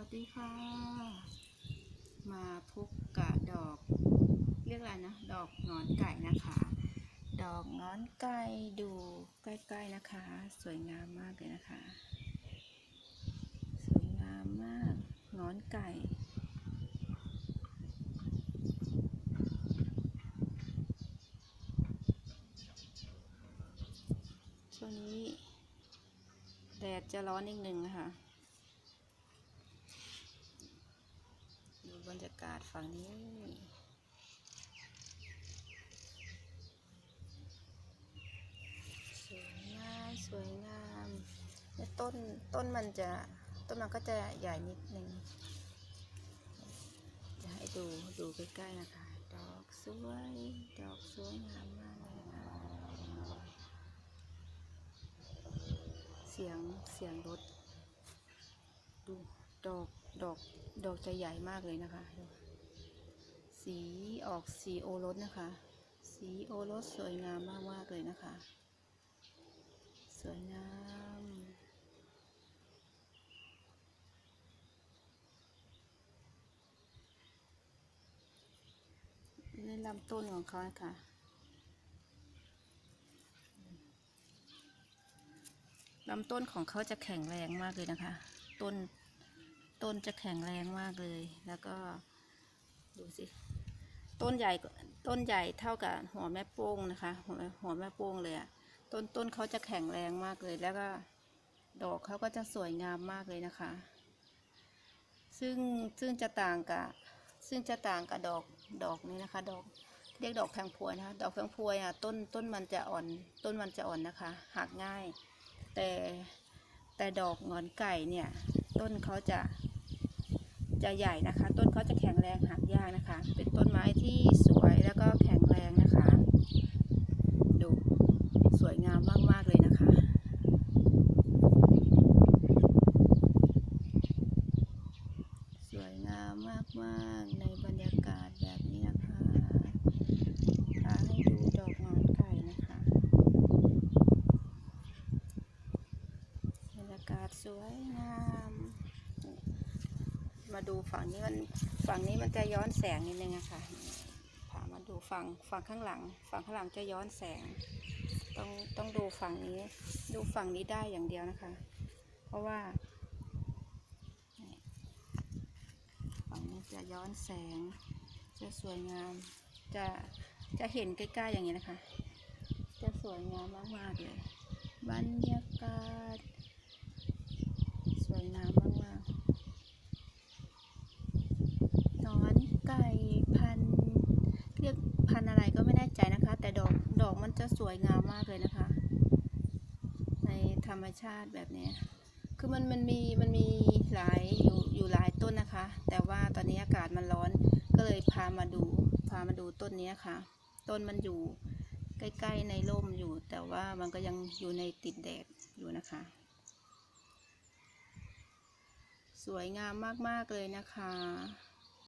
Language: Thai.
วัสดีค่ะ มาพบกับดอก เรียกอะไรนะ ดอกงอนไก่นะคะ ดอกงอนไก่ดูใกล้ๆนะคะ สวยงามมากเลยนะคะ สวยงามมากงอนไก่ช่วงนี้แดดจะร้อนนิดนึงนะคะ ดูบ รรยากาศฝั่งนี้ สวยงามสวยงามและต้นต้นมันจะต้นมันก็จะใหญ่นิดนึงจะให้ดูดูใกล้ๆนะคะ ดอกสวย ดอกสวยงามมากเลยค่ะเสียงเสียงรถดูดอก ดอกดอกจะใหญ่มากเลยนะคะ สีออกสีโอรสนะคะ สีโอรสสวยงามมากมากเลยนะคะ สวยงามนี่ลำต้นของเขานะคะลำต้นของเขาจะแข็งแรงมากเลยนะคะ ต้น ต้นจะแข็งแรงมากเลย แล้วก็ดูสิ ต้นใหญ่ต้นใหญ่เท่ากับหัวแม่โป้งนะคะ หัวแม่หัวแม่โป้งเลยอะต้นต้นเขาจะแข็งแรงมากเลย แล้วก็ดอกเขาก็จะสวยงามมากเลยนะคะ ซึ่งซึ่งจะต่างกับซึ่งจะต่างกับดอกดอกนี้นะคะ ดอกเรียกดอกแพงพวยนะคะ ดอกแพงพวยอะต้นต้นมันจะอ่อน ต้นมันจะอ่อนนะคะ หักง่าย แต่แต่ดอกงอนไก่เนี่ย ต้นเขาจะ จะใหญ่นะคะ ต้นเขาจะแข็งแรงหักยากนะคะ เป็นต้นไม้ที่สวยแล้วก็แข็งแรงนะคะ ดูสวยงามมากๆเลยนะคะ สวยงามมากๆในบรรยากาศแบบนี้นะคะพาให้ดูดอกงอนไก่นะคะบรรยากาศสวย มาดูฝั่งนี้มันฝั่งนี้มันจะย้อนแสงนิดนึงอะค่ะพามาดูฝั่งฝั่งข้างหลัง ฝั่งข้างหลังจะย้อนแสง ต้องต้องดูฝั่งนี้ ดูฝั่งนี้ได้อย่างเดียวนะคะ เพราะว่าฝั่งนี้จะย้อนแสง จะสวยงาม จะจะเห็นใกล้ๆอย่างนี้นะคะ จะสวยงามมากๆเลยบรรยากาศ สวยงามมากๆนอนไก่พันธุ์เรียกพันธุ์อะไรก็ไม่แน่ใจนะคะ แต่ดอกดอกมัน จะสวยงามมากเลยนะคะ ในธรรมชาติแบบนี้ คือมันมันมีมันมีหลายอยู่อยู่หลายต้นนะคะ แต่ว่าตอนนี้อากาศมันร้อนก็เลยพามาดูพามาดูต้นนี้ค่ะ ต้นมันอยู่ใกล้ๆในร่มอยู่ แต่ว่ามันก็ยังอยู่ในติดแดดอยู่นะคะ สวยงามมากๆเลยนะคะ